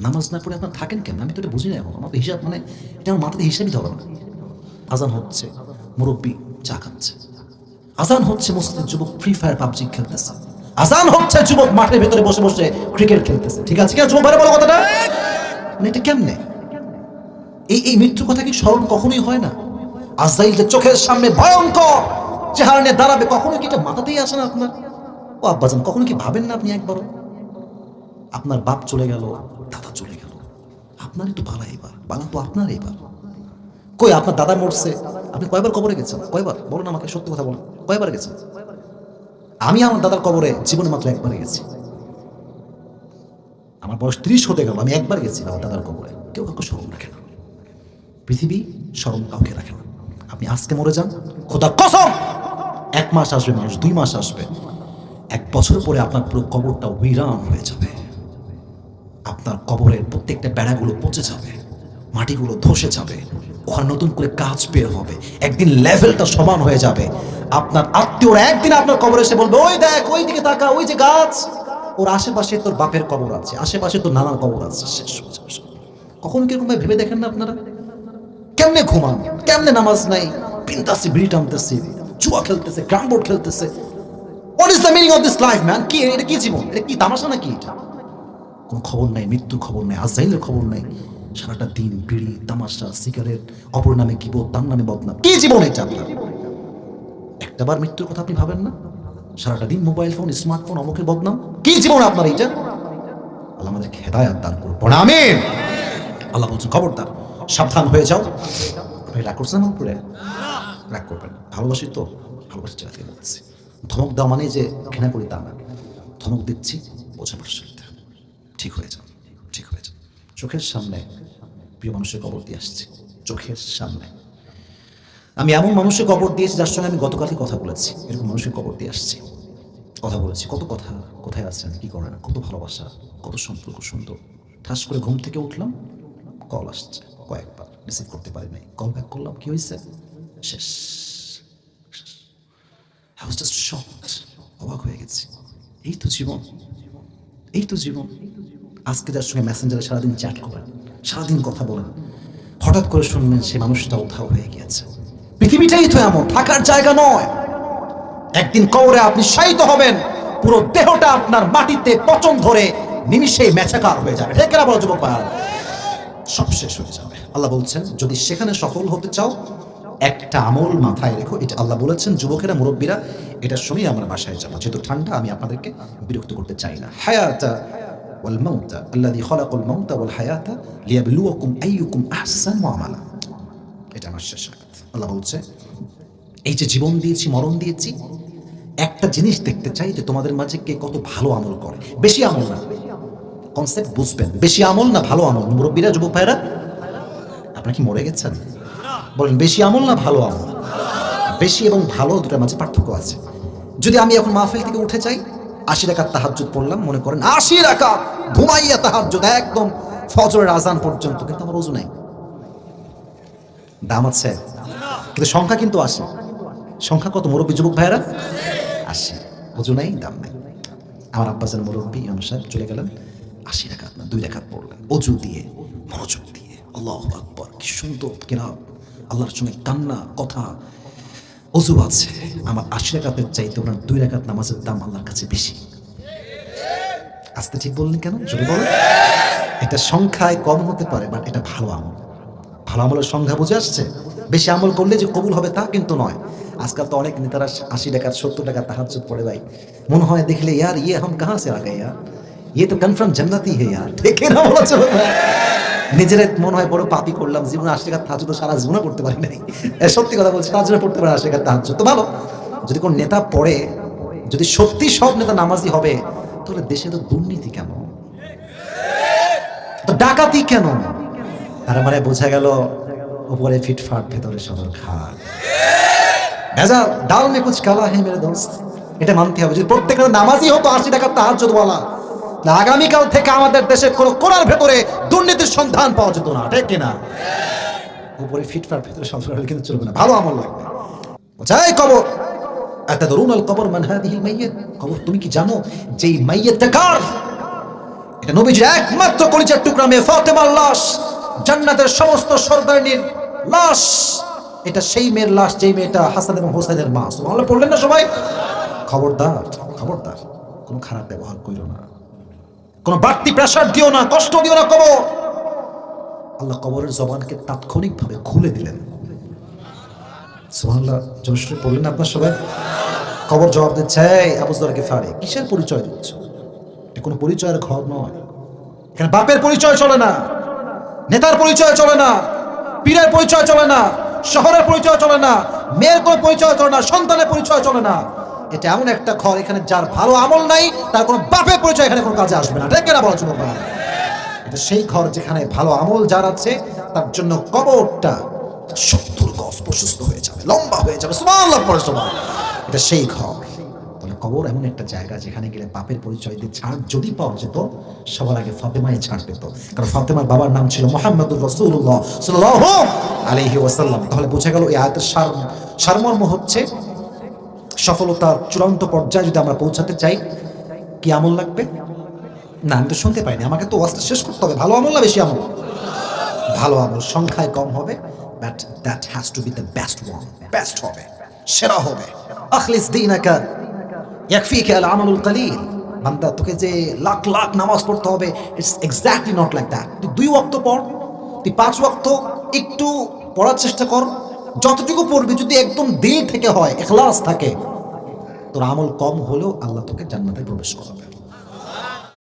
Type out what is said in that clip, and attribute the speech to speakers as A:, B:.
A: নামাজ না পড়ে আপনার থাকেন কেন আমি তো এটা বুঝি না এখন। আমার হিসাব মানে এটা আমার মাথাতে হিসাবই ধরে না। আজান হচ্ছে, মুরব্বী চা খাচ্ছে। আজান হচ্ছে মসজিদের যুবক ফ্রি ফায়ার পাবজি খেলতেছে। আজান হচ্ছে যুবক মাঠের ভেতরে বসে বসে ক্রিকেট খেলতেছে। ঠিক আছে? কি যুবক ভাইরা বলো কথাটা। মানে এটা কেমনে? এই এই মৃত্যুর কথা কি স্মরণ কখনোই হয় না? আজাইল যে চোখের সামনে ভয়ঙ্কর চেহারা নিয়ে দাঁড়াবে কখনো কি? এটা মাথাতেই আসে না আপনার। ও আব্বাজান, কখনো কি ভাবেন না আপনি একবারও? আপনার বাপ চলে গেল, দাদা চলে গেল। আপনারই তো বালা এবার, বালা তো আপনার এবার। কই, আপনার দাদা মরছে। আপনি কয়বার কবরে গেছেন? কয়বার? বলুন আমাকে, সত্যি কথা বলুন। কয়বার গেছেন? আমি আমার দাদার কবরে জীবনে মাত্র একবার গেছি। আমার বয়স ত্রিশ হতে গেল, আমি একবার গেছি আমার দাদার কবরে। কেউ কাউকে স্মরণ রাখে না। পৃথিবী স্মরণ কাউকে রাখে না। আপনি আজকে মরে যান খোদা কসম! এক মাস আসবে মানুষ, দুই মাস আসবে। এক বছর পরে আপনার পুরো কবরটা উইরান হয়ে যাবে। আপনার কবরের প্রত্যেকটা বেড়াগুলো পচে যাবে, মাটিগুলো ধসে যাবে, ওখানে নতুন করে কাজ বের হবে, একদিন লেভেলটা সমান হয়ে যাবে। আপনার আত্মীয়রা একদিন আপনার কবরে এসে বলবে, ওই দেখ ওই দিকে তাকা, ওই যে গাছ। ওর আশেপাশে তোর বাপের কবর আছে, আশেপাশে তোর নানার কবর আছে। শেষ সব। কীরকম ভাবে ভেবে দেখেন না আপনারা? কেমনে ঘুমান, কেমনে নামাজ নাই? পিনতাছি, বিড়ি টানতেছি, জুয়া খেলতেছে গ্রাম বোর্ড খেলতেছে। What is the meaning of this life man কি, এটা কি জীবন? এটা কি তামাশা নাকি এটা? কোনো খবর নাই, মৃত্যুর খবর নাই, আজাইলের খবর নাই। সারাটা দিন, বিড়ি, তামাশা, সিগারেট, অপর নামে কি তার নামে বদনাম। কি জীবন এটা আপনার? একটাবার মৃত্যুর কথা আপনি ভাবেন না? সারাটা দিন মোবাইল ফোন, স্মার্টফোন অমুকের বদনাম? কি জীবন আপনার এইটা? আল্লাহ আমাদেরকে হেদায়াত দান পড়া আমিন। আল্লাহ বলছেন, খবরদার, সাবধান হয়ে যাও। আপনি রাগ করছেন উপরে? রাগ করবেন ভালোবাসি তো, ভালোবাসি থেকে বলছি। ধমক দেওয়া মানে যে ঘৃণা করি তা না। ধমক দিচ্ছি বোঝানোর সাথে। ঠিক হয়ে যান ঠিক হয়ে যান চোখের সামনে প্রিয় মানুষের কবর দিয়ে আসছে, চোখের সামনে। আমি এমন মানুষের কবর দিয়েছি যার সঙ্গে আমি গতকালই কথা বলেছি, এরকম মানুষের কবর দিয়ে আসছি। কথা বলেছি, কত কথা, কোথায় আছেন, কি করেন, কত ভালোবাসা, কত সম্পর্ক সুন্দর। ঠাস করে ঘুম থেকে উঠলাম, কল আসছে, কয়েকবার, রিসিভ করতে পারি নাই। কল ব্যাক করলাম, কি হয়েছে? শেষ জাস্ট অবাক হয়ে গেছি। এই তো জীবন, এই তো জীবন। আজকে যার সঙ্গে মেসেঞ্জারে সারাদিন চ্যাট করেন, সারাদিন কথা বলেন। হঠাৎ করে শুনলেন সে মানুষটা উধাও হয়ে গিয়েছে। পৃথিবীটাই তো এমন, থাকার জায়গা নয়। একদিন কবরে আপনি শায়িত হবেন, পুরো দেহটা আপনার মাটিতে পচন ধরে নিমিষেই মেচাকার হয়ে যাবে। ঠিক না বলো যুবক? সব শেষ হয়ে যাবে। আল্লাহ বলছেন, যদি সেখানে সফল হতে চাও, একটা আমল মাথায় রেখো। এটা আল্লাহ বলেছেন, যুবকেরা, মুরব্বীরা, এটা শুনেই আমরা বাসায় যাব। যেহেতু ঠান্ডা, আমি আপনাদেরকে বিরক্ত করতে চাই না। হায়াতা ওয়াল মাউতা আল্লাযী খালাকাল মাউতা ওয়াল হায়াতা লিয়াবলুয়াকুম আইয়ুকুম আহসানু আমালা এটা আমার শেষ আল্লাহ বলছে, এই যে জীবন দিয়েছি, মরণ দিয়েছি, একটা জিনিস দেখতে চাই যে তোমাদের মাঝে কে কত ভালো আমল করে। বেশি আমল না। কনসেপ্ট বুঝবেন, বেশি আমল না, ভালো আমল। মুরব্বীরা, যুবক ভাইরা আপনারা কি মরে গেছেন? বলেন, বেশি আমল না, ভালো আমল? বেশি এবং ভালো দুটার মাঝে পার্থক্য আছে। যদি আমি এখন মাহফিল থেকে উঠে যাই আশি রাকাত তাহাজ্জুদ পড়লাম, মনে করেন আশি রাকাত ঘুমাইয়া তাহাজ্জুদ, একদম ফজরের আজান পর্যন্ত, কিন্তু আমার ওজু নাই। দাম আছে? কিন্তু সংখ্যা কিন্তু আসে। সংখ্যা কত মুরব্বী যুবক ভাইয়েরা? আসে ওজু নাই, দাম নাই। আমার আব্বাসের মুরব্বী সাহেব চলে গেলেন, আশি রাখাত না, দুই রাখাত পড়লেন। অজু দিয়ে, মনোযোগ দিয়ে, আল্লাহ আকবর, কি সুন্দর কিনা আল্লাহর সঙ্গে কান্না, কথা অজু আছে। আমার আশি রাখাতের চাইতে ওনার দুই রাখাত নামাজের দাম আল্লাহর কাছে বেশি। আসতে ঠিক বললেন কেন? যদি বলেন। এটা সংখ্যায় কম হতে পারে বাট এটা ভালো আমল। ভালো আমলের সংখ্যা বুঝে আসছে? বেশি আমল করলে যে কবুল হবে তা কিন্তু নয়। আজকাল তো অনেক নেতারা আশি টাকা সত্তর টাকা তাহাজ্জুদ পড়ে ভাই। মনে হয় দেখলে, ইয়ার ইয়ে হাম কাহা সে আগে ইয়ার? ইয়ে তো কনফার্ম জান্নাতি হে, ইয়ার। ঠিক না বলেছে নিজের মনে হয় বড় পাপি করলাম, জীবনে আশি টাকা তাহাজ্জুদ সারা জীবনে পড়তে পারি নাই। সত্যি কথা বলছি তার জন্য পড়তে পারে আশি টাকা তাহাজ্জুদ তো ভালো, যদি কোন নেতা পড়ে, যদি সত্যি সব নেতা নামাজি হবে, তাহলে দেশে তো দুর্নীতি কেন? ডাকাতি কেন? আর মানে বোঝা গেল, উপরে ফিটফাট ভেতরে সদর খাট। ভেজা ডাল মে কালা হে মেরে দোস্ত। এটা মানতে হবে, যদি প্রত্যেকটা নামাজি হতো আশি টাকার তাহাজ্জুদ বলা। আগামীকাল থেকে আমাদের দেশে কোনো কোরআন ভেতরে দুর্নীতির সন্ধান পাওয়া যেত না, ঠিক কিনা? উপরে ফিটফাট ভেতরে হলে কিন্তু চলবে না, ভালো আমল লাগবে। যাই কবর আতাদরুন আল কবর কবর, তুমি কি জানো কার? এটা নবীজির একমাত্র কলিজার টুকরা, মেয়ে ফাতেমার লাশ, জান্নাতের সমস্ত সরদারিনীর লাশ। এটা সেই মেয়ের লাশ, যেই মেয়েটা হাসান এবং হোসেনের মা। সুবহানাল্লাহ, পড়লেন না সবাই? খবরদার খবরদার, কোনো খারাপ ব্যবহার করিও না। কোনো বাড়তি প্রেশার দিও না, কষ্ট দিও না কবর। আল্লাহ কবরের জবানকে তাৎক্ষণিকভাবে খুলে দিলেন। সুবহানাল্লাহ, জোরসে পড়লেন আপনার সবাই? কবর জবাব দিচ্ছে আবুজদারকে ফারে কিসের পরিচয় দিচ্ছ? এটা কোনো পরিচয়ের ঘর নয়। এখানে বাপের পরিচয় চলে না, নেতার পরিচয় চলে না, পীরের পরিচয় চলে না, শহরের পরিচয় চলে না, মেয়ের কোনো পরিচয় চলে না, সন্তানের পরিচয় চলে না। এটা এমন একটা ঘর এখানে যার ভালো আমল নাই, তার কোনো বাপের পরিচয় এখানে কোনো কাজে আসবে না। ঠিক না বলা চলবে এটা সেই ঘর যেখানে ভালো আমল যার আছে, তার জন্য কবরটা সত্তর গজ প্রশস্ত হয়ে যাবে, লম্বা হয়ে যাবে। এটা সেই ঘর। তাহলে কবর এমন একটা জায়গা যেখানে গেলে পাপের পরিচয় দিয়ে ছাড় যদি পাওয়া যেত, সবার আগে ফাতেমাই ছাড় পেত। কারণ ফাতেমার বাবার নাম ছিল মোহাম্মদুর রসুল্লাহ সাল্লাহ আলহি ওয়াসাল্লাম। তাহলে বোঝা গেল এই আয়াতের সার সারমর্ম হচ্ছে সফলতার চূড়ান্ত পর্যায়ে যদি আমরা পৌঁছাতে চাই, কি আমল লাগবে? না, আমি তো শুনতে পাইনি। আমাকে তো ওয়াজটা শেষ করতে হবে। ভালো আমল না বেশি আমল? ভালো আমল সংখ্যায় কম হবে but that has to be the best one best হবে, সেরা হবে। আখলিস দিনাকা, ইয়াকফিকা আল আমালুল কালিল। বান্দা, তোকে যে লাখ লাখ নামাজ পড়তে হবে it's exactly not like that তুই দুই ওয়াক্ত পড়, তুই পাঁচ ওয়াক্ত একটু পড়ার চেষ্টা কর। যতটুকু পড়বি, যদি একদম দিল থেকে হয়, এখলাস থাকে তোর আমল কম হলেও আল্লাহ তোকে জান্নাতে প্রবেশ করাবে।